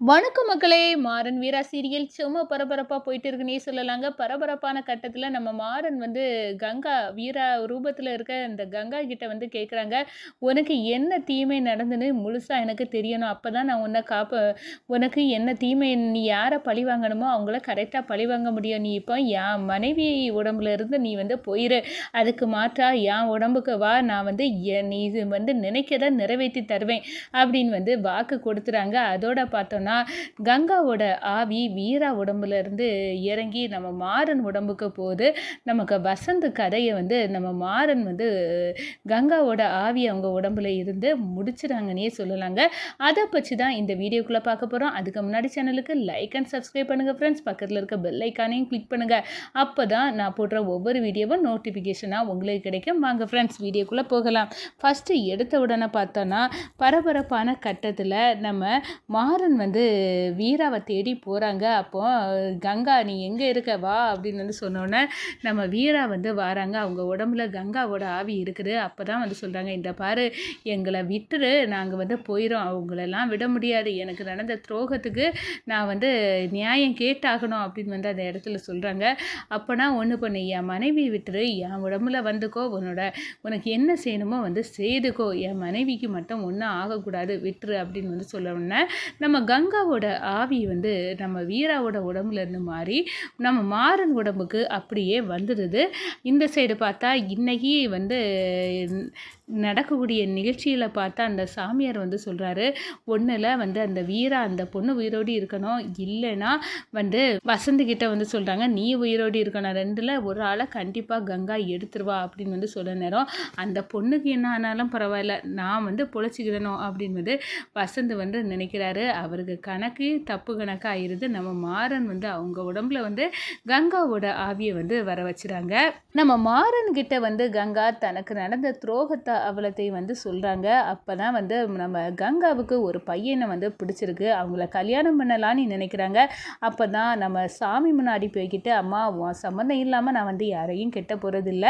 வணக்கம் மக்களே மாறன் வீரா சீரியல் சும்மா பரபரப்பாக போயிட்டு இருக்குன்னே சொல்லலாங்க. பரபரப்பான கட்டத்தில் நம்ம மாறன் வந்து கங்கா வீரா ரூபத்தில் இருக்க இந்த கங்கா கிட்ட வந்து கேட்குறாங்க உனக்கு என்ன தீமை நடந்துன்னு முழுசாக எனக்கு தெரியணும். அப்போ தான் நான் உன்னை காப்ப உனக்கு என்ன தீமை நீ யாரை பழி வாங்கணுமோ அவங்கள கரெக்டாக பழி வாங்க முடியும். நீ இப்போ என் மனைவி உடம்புல இருந்து நீ வந்து போயிரு. அதுக்கு மாற்றா என் உடம்புக்கு வா. நான் வந்து நீ இது வந்து நினைக்கிறத நிறைவேற்றி தருவேன் அப்படின்னு வந்து வாக்கு கொடுத்துறாங்க. அதோட பார்த்தோன்னா கங்காவோட ஆவி வீரா உடம்புலேருந்து இறங்கி நம்ம மாறன் உடம்புக்கு போது நமக்கு வசந்த் கதையை வந்து நம்ம மாறன் வந்து கங்காவோட ஆவி அவங்க உடம்புல இருந்து முடிச்சிடாங்கன்னே சொல்லலாங்க. அதை பற்றி தான் இந்த வீடியோக்குள்ளே பார்க்க போகிறோம் அதுக்கு முன்னாடி சேனலுக்கு லைக் அண்ட் சப்ஸ்கிரைப் பண்ணுங்கள் ஃப்ரெண்ட்ஸ் பக்கத்தில் இருக்க பெல் ஐக்கானையும் கிளிக் பண்ணுங்கள் அப்போ தான் நான் போடுற ஒவ்வொரு வீடியோவும் நோட்டிஃபிகேஷனாக உங்களுக்கு கிடைக்கும். வாங்க ஃப்ரெண்ட்ஸ் வீடியோக்குள்ளே போகலாம். ஃபஸ்ட்டு எடுத்த உடனே பார்த்தோன்னா பரபரப்பான கட்டத்தில் நம்ம மாறன் வந்து வந்து வீராவை தேடி போகிறாங்க அப்போ கங்கா நீ எங்கே இருக்க? வா அப்படின்னு வந்து சொன்னோன்னே நம்ம வீரா வந்து வராங்க. அவங்க உடம்புல கங்காவோட ஆவி இருக்குது. அப்போ தான் வந்து சொல்கிறாங்க இந்த பாரு எங்களை விட்டுரு. நாங்கள் வந்து போயிடும் அவங்களெல்லாம் விட முடியாது. எனக்கு நடந்த துரோகத்துக்கு நான் வந்து நியாயம் கேட்டாகணும் அப்படின்னு வந்து அந்த இடத்துல சொல்கிறாங்க அப்போனா ஒன்று பண்ணு என் மனைவி விட்டுரு. என் உடம்புல வந்துக்கோ. உன்னோட உனக்கு என்ன செய்யணுமோ வந்து செய்துக்கோ. என் மனைவிக்கு மட்டும் ஒன்றும் ஆகக்கூடாது. விட்டுரு அப்படின்னு வந்து சொல்ல நம்ம கங்கா கங்காவோட ஆவி வந்து நம்ம வீராவோட உடம்புலேருந்து மாறி நம்ம மாறன் உடம்புக்கு அப்படியே வந்துடுது. இந்த சைடு பார்த்தா இன்னைக்கு வந்து நடக்கக்கூடிய நிகழ்ச்சியில் பார்த்தா அந்த சாமியார் வந்து சொல்கிறாரு ஒன்றில் வந்து அந்த வீரா அந்த பொண்ணு உயிரோடு இருக்கணும். இல்லைன்னா வந்து வசந்தகிட்ட வந்து சொல்கிறாங்க நீ உயிரோடு இருக்கணும். ரெண்டில் ஒரு ஆளை கண்டிப்பாக கங்கா எடுத்துருவா அப்படின்னு வந்து சொல்ல நேரம் அந்த பொண்ணுக்கு என்ன ஆனாலும் பரவாயில்ல நான் வந்து பொழைச்சிக்கிடணும் அப்படின்னு வந்து வசந்த் வந்து நினைக்கிறாரு. அவருக்கு கணக்கு தப்பு கணக்கு ஆயிடுது நம்ம மாறன் வந்து அவங்க உடம்புல வந்து கங்காவோட ஆவியை வந்து வர வச்சுறாங்க. நம்ம மாறன் கிட்ட வந்து கங்கா தனக்கு நடந்த துரோகத்தை அவலத்தை வந்து சொல்கிறாங்க அப்போ தான் வந்து நம்ம கங்காவுக்கு ஒரு பையனை வந்து பிடிச்சிருக்கு. அவங்கள கல்யாணம் பண்ணலான்னு நினைக்கிறாங்க. அப்போ தான் நம்ம சாமி முன்னாடி போய்கிட்டு அம்மா உன் சம்மந்தம் இல்லாமல் நான் வந்து யாரையும் கெட்ட போகிறதில்ல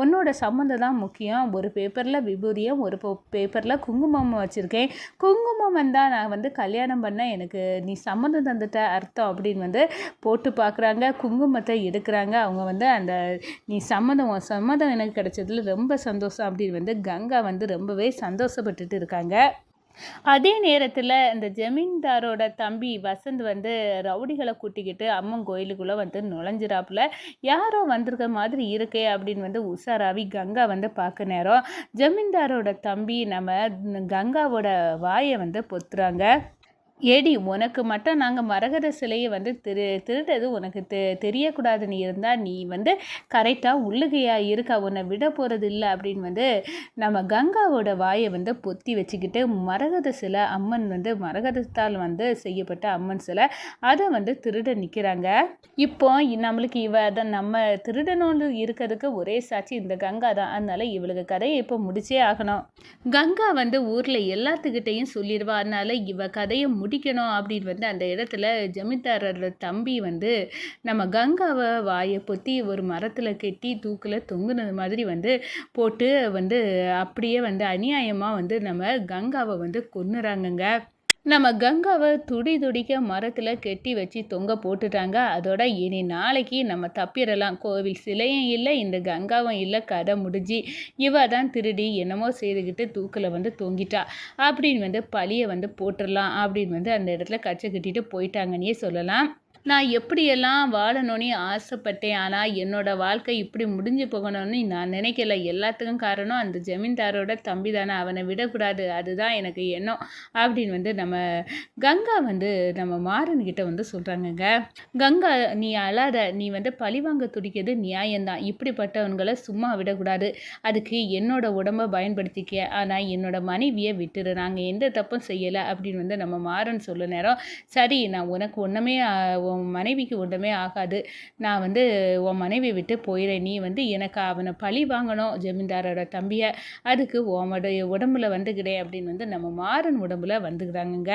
உன்னோட சம்மந்தம் தான் முக்கியம். ஒரு பேப்பரில் விபூதியும் ஒரு பேப்பரில் குங்குமம் வச்சுருக்கேன். குங்குமம் வந்தால் நான் வந்து கல்யாணம் பண்ண எனக்கு நீ சம்மந்தம் தந்துட்ட அர்த்தம் அப்படின்னு வந்து போட்டு பார்க்குறாங்க குங்குமத்தை எடுக்கிறாங்க. அவங்க வந்து அந்த நீ சம்மதம் சம்மதம் எனக்கு கிடைச்சதுல ரொம்ப சந்தோஷம் அப்படின்னு வந்து கங்கா வந்து ரொம்பவே சந்தோஷப்பட்டுட்டு இருக்காங்க. அதே நேரத்தில் இந்த ஜமீன்தாரோட தம்பி வசந்த் வந்து ரவுடிகளை கூட்டிக்கிட்டு அம்மன் கோயிலுக்குள்ளே வந்து நுழைஞ்சிராப்புல. யாரோ வந்திருக்க மாதிரி இருக்கே அப்படின்னு வந்து உஷாராவி கங்கா வந்து பார்க்க நேரம். ஜமீன்தாரோட தம்பி நம்ம கங்காவோட வாயை வந்து பொத்துறாங்க. ஏடி உனக்கு மட்டும் நாங்கள் மரகத சிலையை வந்து திரு திருடுறது உனக்கு தெ தெரியக்கூடாது. நீ இருந்தால் நீ வந்து கரெக்டாக உள்ளுகையாக இருக்கா. உன்னை விட போகிறது இல்லை அப்படின்னு வந்து நம்ம கங்காவோட வாயை வந்து பொத்தி வச்சுக்கிட்டு மரகத சிலை அம்மன் வந்து மரகதத்தால் வந்து செய்யப்பட்ட அம்மன் சிலை. அதை வந்து திருட நிற்கிறாங்க இப்போ நம்மளுக்கு இவ அதை நம்ம திருடனோடு இருக்கிறதுக்கு ஒரே சாட்சி இந்த கங்கா தான். அதனால் இவளுக்கு கதையை இப்போ முடிச்சே ஆகணும். கங்கா வந்து ஊரில் எல்லாத்துக்கிட்டேயும் சொல்லிடுவா. அதனால இவ கதையை முடிக்கணும் அப்படின்னு வந்து அந்த இடத்துல ஜமீன்தாரர் தம்பி வந்து நம்ம கங்காவை வாயை பொத்தி ஒரு மரத்தில் கெட்டி தூக்கில் தொங்குனது மாதிரி வந்து போட்டு வந்து அப்படியே வந்து அநியாயமாக வந்து நம்ம கங்காவை வந்து கொன்னுறாங்கங்க. நம்ம கங்காவை துடி துடிக்க மரத்தில் கெட்டி வச்சு தொங்க போட்டுட்டாங்க. அதோட இனி நாளைக்கு நம்ம தப்பிடலாம். கோவில் சிலையும் இல்லை இந்த கங்காவும் இல்லை. கதை முடிஞ்சு இவ தான் திருடி என்னமோ செய்துக்கிட்டு தூக்கில் வந்து தொங்கிட்டா. அப்படின்னு வந்து பழியை வந்து போட்டுடலாம். அப்படின்னு வந்து அந்த இடத்துல கச்சை கட்டிட்டு போயிட்டாங்கன்னே சொல்லலாம். நான் எப்படியெல்லாம் வாழணும்னு ஆசைப்பட்டேன் ஆனால் என்னோட வாழ்க்கை இப்படி முடிஞ்சு போகணும்னு நான் நினைக்கல. எல்லாத்துக்கும் காரணம் அந்த ஜமீன்தாரோட தம்பி தானே அவனை விடக்கூடாது. அதுதான் எனக்கு எண்ணம் அப்படின்னு வந்து நம்ம கங்கா வந்து நம்ம மாறன்கிட்ட வந்து சொல்கிறாங்கங்க கங்கா நீ அழாத. நீ வந்து பழிவாங்க துடிக்கிறது நியாயம்தான். இப்படிப்பட்டவங்களை சும்மா விடக்கூடாது. அதுக்கு என்னோட உடம்பை பயன்படுத்திக்க. ஆனால் என்னோட மனைவியை விட்டுரு. நாங்கள் எந்த தப்பும் செய்யலை அப்படின்னு வந்து நம்ம மாறன் சொல்ல நேரம் சரி நான் உனக்கு ஒன்றுமே உன் மனைவிக்கு ஒன்றுமே ஆகாது. நான் வந்து உன் மனைவியை விட்டு போயிடுறேன். நீ வந்து எனக்கு அவனை பழி வாங்கணும் ஜமீன்தாரோட தம்பியை. அதுக்கு உன்னுடைய உடம்புல வந்துக்கிடே அப்படின்னு வந்து நம்ம மாறன் உடம்புல வந்துக்கிறாங்கங்க.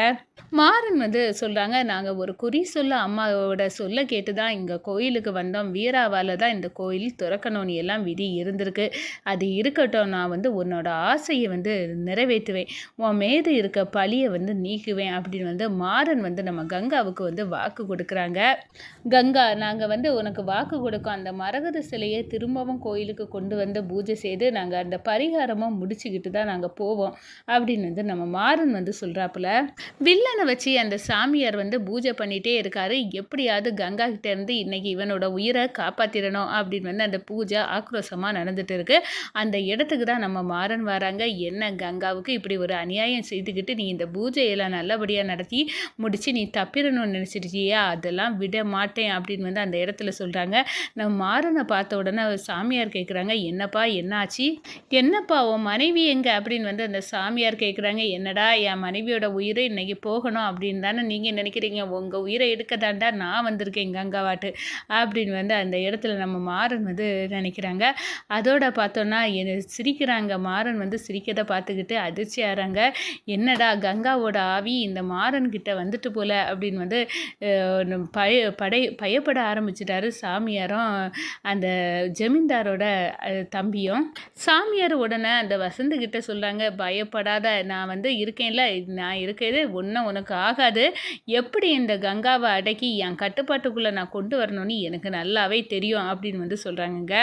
மாறன் வந்து சொல்கிறாங்க நாங்கள் ஒரு குறி சொல்ல அம்மாவோட சொல்ல கேட்டு தான் இங்கே கோயிலுக்கு வந்தோம். வீராவால் தான் இந்த கோயில் திறக்கணும்னு எல்லாம் விதி இருந்திருக்கு. அது இருக்கட்டும். நான் வந்து உன்னோட ஆசையை வந்து நிறைவேற்றுவேன். உன் மீது இருக்க பழியை வந்து நீக்குவேன். அப்படின்னு வந்து மாறன் வந்து நம்ம கங்காவுக்கு வந்து வாக்கு சொல்கிறாங்க கங்கா நாங்கள் வந்து உனக்கு வாக்கு கொடுக்கோம். அந்த மரகத சிலையை திரும்பவும் கோயிலுக்கு கொண்டு வந்து பூஜை செய்து நாங்கள் அந்த பரிகாரமும் முடிச்சுக்கிட்டு தான் நாங்கள் போவோம் அப்படின்னு வந்து நம்ம மாறன் வந்து சொல்கிறாப்புல வில்லனை வச்சு அந்த சாமியார் வந்து பூஜை பண்ணிகிட்டே இருக்காரு. எப்படியாவது கங்கா கிட்ட இருந்து இன்னைக்கு இவனோட உயிரை காப்பாற்றிடணும் அப்படின்னு வந்து அந்த பூஜை ஆக்ரோஷமாக நடந்துட்டு இருக்கு. அந்த இடத்துக்கு தான் நம்ம மாறன் வராங்க. என்ன கங்காவுக்கு இப்படி ஒரு அநியாயம் செய்துக்கிட்டு நீ இந்த பூஜையெல்லாம் நல்லபடியாக நடத்தி முடித்து நீ தப்பிடணும்னு நினச்சிருக்கியா? அதெல்லாம் விட மாட்டேன் அப்படின்னு வந்து அந்த இடத்துல சொல்கிறாங்க நம்ம மாறனை பார்த்த உடனே சாமியார் கேட்குறாங்க என்னப்பா என்னாச்சு? என்னப்பா உன் மனைவி எங்கே? அப்படின்னு வந்து அந்த சாமியார் கேட்குறாங்க என்னடா என் மனைவியோட உயிரை இன்றைக்கி போகணும் அப்படின்னு தானே நீங்கள் நினைக்கிறீங்க? உங்கள் உயிரை எடுக்க தாண்டா நான் வந்திருக்கேன் கங்காவாட்டு அப்படின்னு வந்து அந்த இடத்துல நம்ம மாறன் வந்து நினைக்கிறாங்க. அதோட பார்த்தோன்னா சிரிக்கிறாங்க. மாறன் வந்து சிரிக்கதை பார்த்துக்கிட்டு அதிர்ச்சி ஆகிறாங்க என்னடா கங்காவோட ஆவி இந்த மாறன் கிட்ட வந்துட்டு போல? அப்படின்னு வந்து பய படை பயப்பட ஆரம்பிச்சிட்டாரு சாமியாரும் அந்த ஜமீன்தாரோட தம்பியும். சாமியார் உடனே அந்த வசந்தகிட்ட சொல்கிறாங்க பயப்படாத நான் வந்து இருக்கேன்ல நான் இருக்கிறது ஒன்றும் உனக்கு ஆகாது. எப்படி இந்த கங்காவை அடக்கி என் கட்டுப்பாட்டுக்குள்ளே நான் கொண்டு வரணும்னு எனக்கு நல்லாவே தெரியும் அப்படின்னு வந்து சொல்கிறாங்கங்க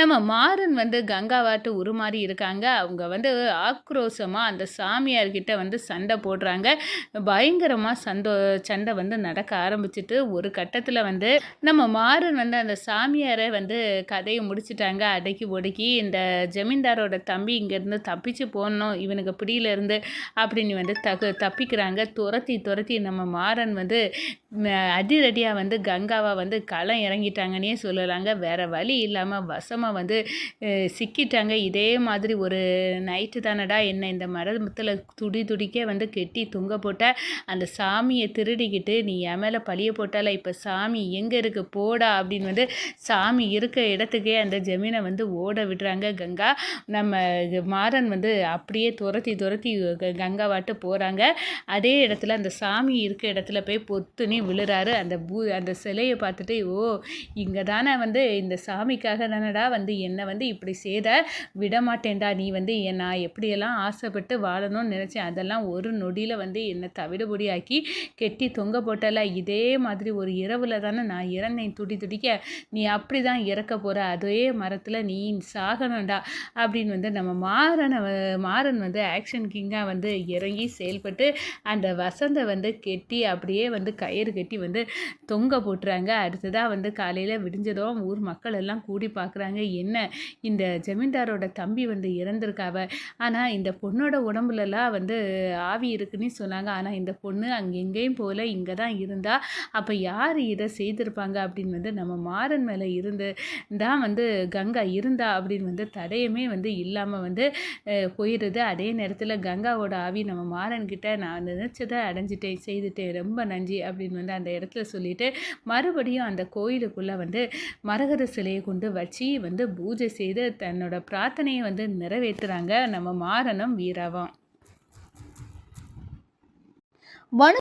நம்ம மாறன் வந்து கங்காவாட்டு உருமாறி இருக்காங்க. அவங்க வந்து ஆக்ரோஷமாக அந்த சாமியார்கிட்ட வந்து சண்டை போடுறாங்க. பயங்கரமாக சந்தோ சண்டை வந்து நடக்க ஆரம்பிச்சிட்டு ஒரு கட்டத்தில் வந்து நம்ம மாறன் வந்து அந்த சாமியாரை வந்து கதையை முடிச்சிட்டாங்க. அடக்கி ஒடுக்கி இந்த ஜமீன்தாரோட தம்பி இங்கேருந்து தப்பிச்சு போடணும் இவனுக்கு பிடியிலேருந்து அப்படின்னு வந்து தகு தப்பிக்கிறாங்க. துரத்தி துரத்தி நம்ம மாறன் வந்து அதிரடியாக வந்து கங்காவை வந்து களம் இறங்கிட்டாங்கன்னே சொல்லலாங்க. வேறு வழி இல்லாமல் வசமாக வந்து சிக்கிட்டாங்க. இதே மாதிரி ஒரு நைட்டு தானடா என்ன இந்த மரத்தில் துடி துடிக்க வந்து கெட்டி தொங்க போட்ட. அந்த சாமியை திருடிக்கிட்டு நீ என் மேலே பழிய போட்டால இப்போ சாமி எங்கே இருக்குது போடா அப்படின்னு வந்து சாமி இருக்க இடத்துக்கே அந்த ஜமீனை வந்து ஓட விடுறாங்க. கங்கா நம்ம மாறன் வந்து அப்படியே துரத்தி துரத்தி கங்காவாட்டு போகிறாங்க அதே இடத்துல அந்த சாமி இருக்க இடத்துல போய் பொத்துனி விழுறாரு. அந்த பூ அந்த சிலையை பார்த்துட்டு ஓ இங்கே தானே வந்து இந்த சாமிக்காக தானடா வந்து என்னை வந்து இப்படி செய்த? விடமாட்டேன்டா நீ வந்து நான் எப்படியெல்லாம் ஆசைப்பட்டு வாழணும்னு நினச்சேன். அதெல்லாம் ஒரு நொடியில் வந்து என்னை தவிடுபொடியாக்கி கெட்டி தொங்க போட்டல இதே மாதிரி மாதிரி ஒரு இரவில் தானே நான் இறந்தேன். துடி துடிக்க நீ அப்படி தான் இறக்க போகிற அதே மரத்தில் நீ சாகணும்டா அப்படின்னு வந்து நம்ம மாறனை மாறன் வந்து ஆக்ஷன் கிங்காக வந்து இறங்கி செயல்பட்டு அந்த வசந்தை வந்து கெட்டி அப்படியே வந்து கயிறு கட்டி வந்து தொங்க போட்டுறாங்க. அடுத்ததாக வந்து காலையில் விடிஞ்சதும் ஊர் மக்கள் எல்லாம் கூடி பார்க்குறாங்க என்ன? இந்த ஜமீன்தாரோட தம்பி வந்து இறந்துருக்காவ ஆனால் இந்த பொண்ணோட உடம்புலலாம் வந்து ஆவி இருக்குன்னு சொன்னாங்க. ஆனால் இந்த பொண்ணு அங்கே எங்கேயும் போல இங்கே தான் இருந்தால் அப்போ யார் இதை செய்திருப்பாங்க அப்படின்னு வந்து நம்ம மாறன் மேலே இருந்து தான் வந்து கங்கா இருந்தா அப்படின்னு வந்து தடையுமே வந்து இல்லாமல் வந்து போயிடுது அதே நேரத்தில் கங்காவோட ஆவி நம்ம மாறன்கிட்ட நான் நினச்சதை அடைஞ்சிட்டேன் செய்துட்டேன். ரொம்ப நன்றி அப்படின்னு வந்து அந்த இடத்துல சொல்லிட்டு மறுபடியும் அந்த கோயிலுக்குள்ளே வந்து மரகத சிலையை கொண்டு வச்சு வந்து பூஜை செய்து தன்னோட பிரார்த்தனையை வந்து நிறைவேற்றுறாங்க நம்ம மாறனும் வீராவும். வன